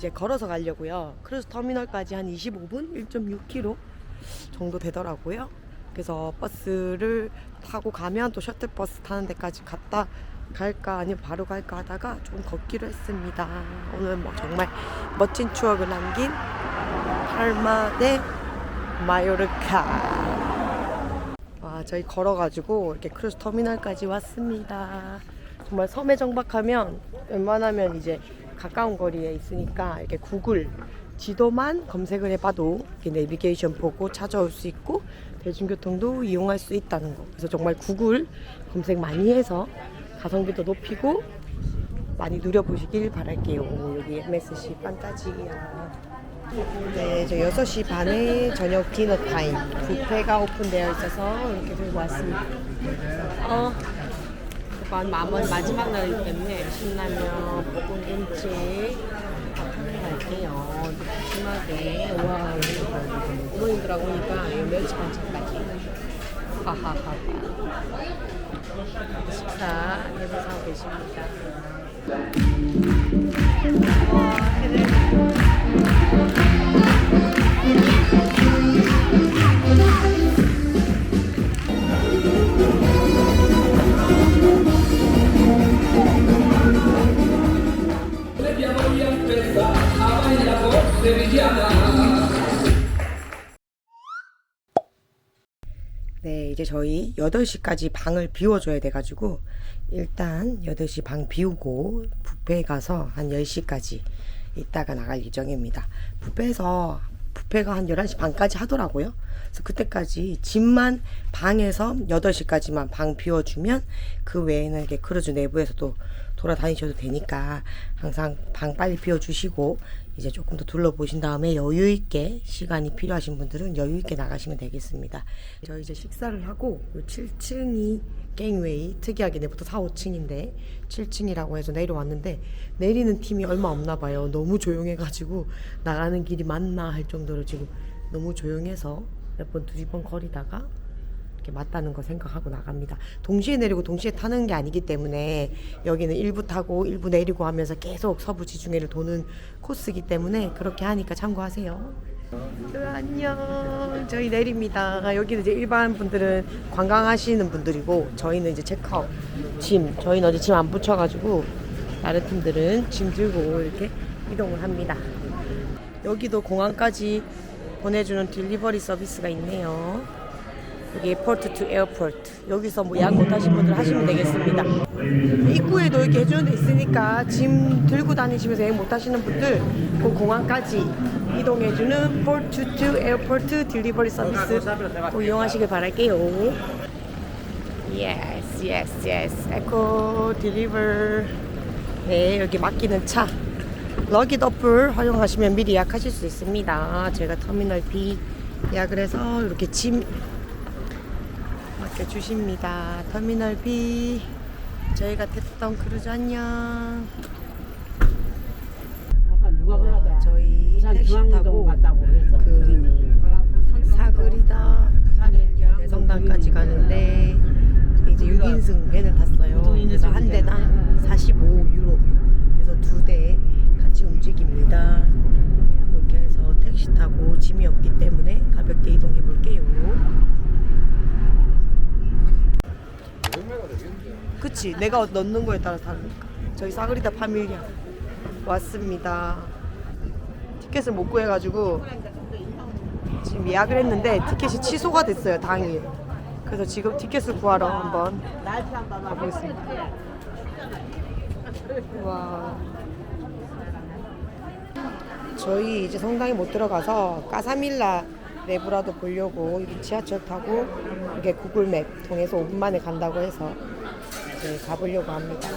이제 걸어서 가려고요. 크루즈 터미널까지 한 25분, 1.6km 정도 되더라고요. 그래서 버스를 타고 가면 또 셔틀버스 타는 데까지 갔다 갈까 아니면 바로 갈까 하다가 좀 걷기로 했습니다. 오늘 뭐 정말 멋진 추억을 남긴 팔마 대 마요르카. 와, 저희 걸어가지고 이렇게 크루즈 터미널까지 왔습니다. 정말 섬에 정박하면 웬만하면 이제 가까운 거리에 있으니까 이렇게 구글 지도만 검색을 해봐도 이렇게 내비게이션 보고 찾아올 수 있고 대중교통도 이용할 수 있다는 거. 그래서 정말 구글 검색 많이 해서 가성비도 높이고 많이 누려보시길 바랄게요. 여기 MSC 판타지야. 네, 저 6시 반에 저녁 디너 타임. 뷔페가 오픈되어 있어서 이렇게 들고 왔습니다. 어, 마- 마- 마지막 날이기 때문에 신라면, 볶음 김치 할게요. 푸짐하게. 와, 어머님들하고 오니까 이 멸치 반찬까지. 하하하. 식사 해보서 하고 계십니다. 네, 이제 저희 8시까지 방을 비워줘야 돼가지고, 일단 8시 방 비우고, 뷔페에 가서 한 10시까지 있다가 나갈 예정입니다. 뷔페에서, 뷔페가 한 11시 반까지 하더라고요. 그래서 그때까지 집만 방에서 8시까지만 방 비워주면, 그 외에는 이렇게 크루즈 내부에서도 돌아다니셔도 되니까, 항상 방 빨리 비워주시고, 이제 조금 더 둘러보신 다음에 여유 있게 시간이 필요하신 분들은 여유 있게 나가시면 되겠습니다. 저 이제 식사를 하고 7층이 갱웨이 특이하게 내부터 4, 5층인데 7층이라고 해서 내려왔는데 내리는 팀이 얼마 없나 봐요. 너무 조용해가지고 나가는 길이 맞나 할 정도로 지금 너무 조용해서 몇 번 두세 번 거리다가 이렇게 맞다는 거 생각하고 나갑니다. 동시에 내리고 동시에 타는 게 아니기 때문에 여기는 일부 타고 일부 내리고 하면서 계속 서부 지중해를 도는 코스이기 때문에 그렇게 하니까 참고하세요. 으, 안녕. 저희 내립니다. 여기는 이제 일반 분들은 관광하시는 분들이고 저희는 이제 체크아웃 짐. 저희는 어제 짐 안 붙여가지고 다른 팀들은 짐 들고 이렇게 이동을 합니다. 여기도 공항까지 보내주는 딜리버리 서비스가 있네요. 여기 에어포트 투 에어포트 여기서 뭐 예약 못하신 분들 하시면 되겠습니다. 입구에도 이렇게 해주는 데 있으니까 짐 들고 다니시면서 예약 못하시는 분들 그 공항까지 이동해주는 포트 투 에어포트 딜리버리 서비스 꼭 이용하시길 바랄게요. 예스 예스 예스 에코 딜리버 네 여기 맡기는 차. 럭깃 어플 활용하시면 미리 예약하실 수 있습니다. 제가 터미널 B 예약을 해서 이렇게 짐 맡겨주십니다. 터미널 B 저희가 탔던 크루즈 안녕. 아까 누가 그러다. 저희 택시 타고. 그 사거리다 대성당까지 가는데 이제 6인승 밴을 탔어요. 그래서 한 대당 45유로. 그래서 두 대 같이 움직입니다. 이렇게 해서 택시 타고 짐이 없기 때문에 가볍게 이동해 볼게요. 그치. 내가 넣는 거에 따라 다르니까. 저희 사그리다 파밀리아 왔습니다. 티켓을 못 구해가지고 지금 예약을 했는데 티켓이 취소가 됐어요 당일. 그래서 지금 티켓을 구하러 한번 가보겠습니다. 와. 저희 이제 성당에 못 들어가서 까사밀라 내부라도 보려고 지하철 타고 이렇게 구글맵 통해서 5분 만에 간다고 해서 이제 가보려고 합니다.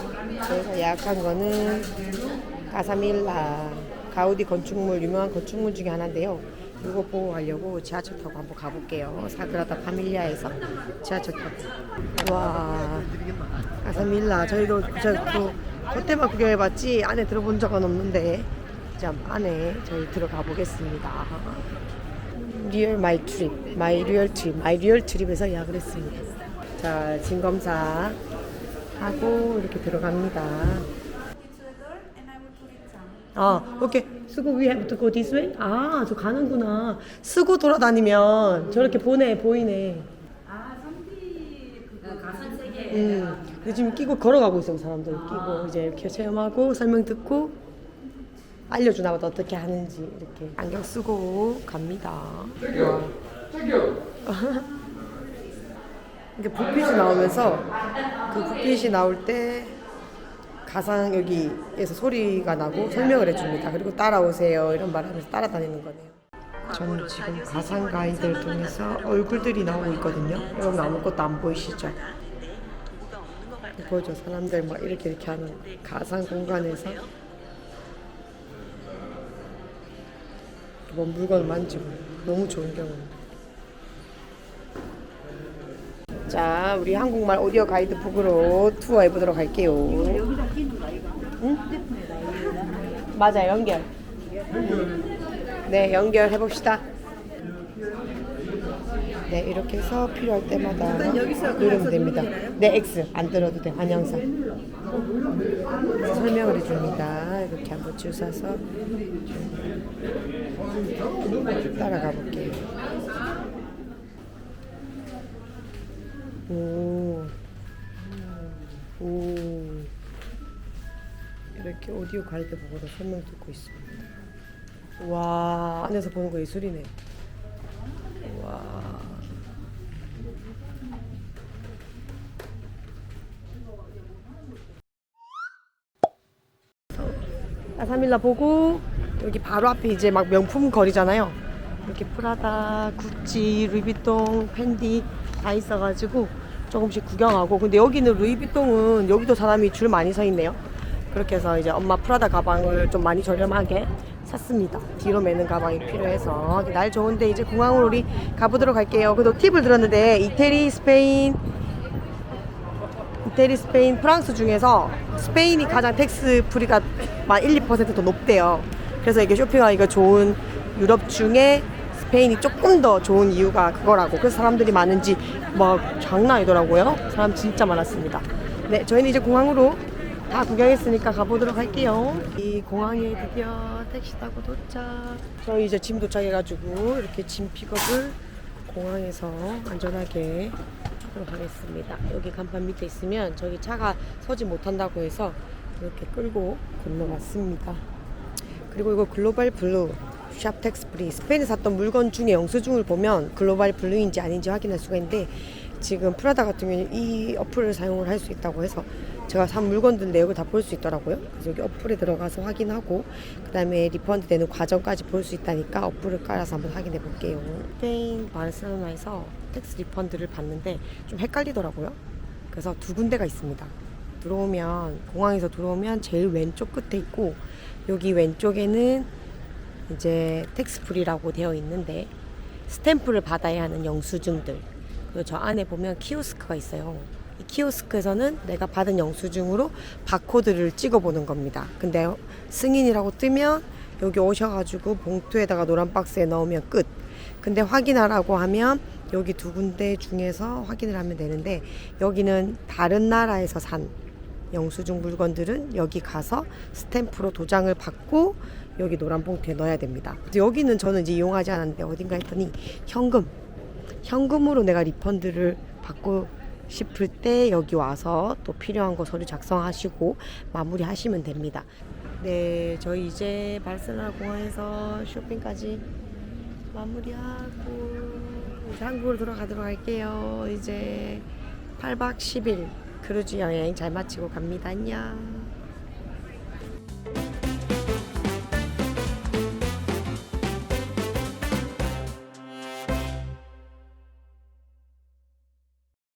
저희가 예약한 거는 까사밀라 가우디 건축물 유명한 건축물 중에 하나인데요. 이거 보고 가려고 지하철 타고 한번 가볼게요. 사그라다 파밀리아에서 지하철 타고 와 까사밀라 저희도 저또 겉에만 구경해봤지 안에 들어본 적은 없는데 자 안에 저희 들어가 보겠습니다. 리얼 마이 트립, 마이 리얼 트립, 마이 리얼 트립에서 예약을 했습니다. 자, 짐 검사 하고 이렇게 들어갑니다. 아, 오케이. 쓰고 we have to go this way? 아, 저 가는구나. 쓰고 돌아다니면 저렇게 보내 보이네. 아, 선비 그거 가상 세계. 음. 근데 지금 끼고 걸어가고 있어, 사람들. 끼고 이제 이렇게 체험하고 설명 듣고 알려주나 보다 어떻게 하는지 이렇게 안경 쓰고 갑니다. 와. 이게 불빛이 나오면서 그 불빛이 나올 때 가상 여기에서 소리가 나고 설명을 해줍니다. 그리고 따라오세요 이런 말하면서 따라다니는 거네요. 저는 지금 가상 가이드를 통해서 얼굴들이 나오고 있거든요. 여러분 아무것도 안 보이시죠? 보죠 사람들 막 이렇게 이렇게 하는 가상 공간에서 뭐 물건을 만지고 너무 좋은 경우입니다. 자, 우리 한국말 오디오 가이드 북으로 투어 해 보도록 할게요. 여기다 끼는 거 아이가? 응? 맞아, 연결. 네, 연결해 봅시다. 네, 이렇게 해서 필요할 때마다 누르면 됩니다. 네, X 안 들어도 돼, 환영사. 그래서 설명을 해줍니다. 이렇게 한번 주사서 따라가 볼게요. 오, 오, 이렇게 오디오 가이드북으로 설명 듣고 있습니다. 와, 안에서 보는 거 예술이네. 와. 라사밀라 보고 여기 바로 앞에 이제 막 명품 거리잖아요. 이렇게 프라다, 구찌, 루이비통, 팬디 다 있어가지고 조금씩 구경하고 근데 여기는 루이비통은 여기도 사람이 줄 많이 서 있네요. 그렇게 해서 이제 엄마 프라다 가방을 좀 많이 저렴하게 샀습니다. 뒤로 매는 가방이 필요해서 날 좋은데 이제 공항으로 우리 가보도록 할게요. 그래도 팁을 들었는데 이태리, 스페인, 이태리, 스페인, 프랑스 중에서 스페인이 가장 텍스 프리가 만 1, 2%더 높대요. 그래서 이게 쇼핑하기가 좋은 유럽 중에 스페인이 조금 더 좋은 이유가 그거라고. 그래서 사람들이 많은지 막 장난 아니더라고요. 사람 진짜 많았습니다. 네, 저희는 이제 공항으로 다 구경했으니까 가보도록 할게요. 이 공항에 드디어 택시 타고 도착. 저희 이제 짐 도착해가지고 이렇게 짐 픽업을 공항에서 안전하게 하도록 하겠습니다. 여기 간판 밑에 있으면 저기 차가 서지 못한다고 해서 이렇게 끌고 건너갔습니다. 그리고 이거 글로벌 블루 샵텍스 프리 스페인에 샀던 물건 중에 영수증을 보면 글로벌 블루인지 아닌지 확인할 수가 있는데 지금 프라다 같은 경우는 이 어플을 사용을 할 수 있다고 해서 제가 산 물건들 내역을 다 볼 수 있더라고요. 그래서 여기 어플에 들어가서 확인하고 그다음에 리펀드 되는 과정까지 볼 수 있다니까 어플을 깔아서 한번 확인해 볼게요. 스페인 바르셀로나에서 텍스 리펀드를 봤는데 좀 헷갈리더라고요. 그래서 두 군데가 있습니다. 들어오면 공항에서 들어오면 제일 왼쪽 끝에 있고 여기 왼쪽에는 이제 텍스프리라고 되어 있는데 스탬프를 받아야 하는 영수증들 그리고 저 안에 보면 키오스크가 있어요. 이 키오스크에서는 내가 받은 영수증으로 바코드를 찍어보는 겁니다. 근데 승인이라고 뜨면 여기 오셔가지고 봉투에다가 노란 박스에 넣으면 끝. 근데 확인하라고 하면 여기 두 군데 중에서 확인을 하면 되는데 여기는 다른 나라에서 산 영수증 물건들은 여기 가서 스탬프로 도장을 받고 여기 노란 봉투에 넣어야 됩니다. 여기는 저는 이제 이용하지 않았는데 어딘가 했더니 현금 현금으로 내가 리펀드를 받고 싶을 때 여기 와서 또 필요한 거 서류 작성하시고 마무리하시면 됩니다. 네, 저희 이제 바르셀로나 공항에서 쇼핑까지 마무리하고 이제 한국으로 돌아가도록 할게요. 이제 8박 10일 크루즈 여행 잘 마치고 갑니다. 안녕.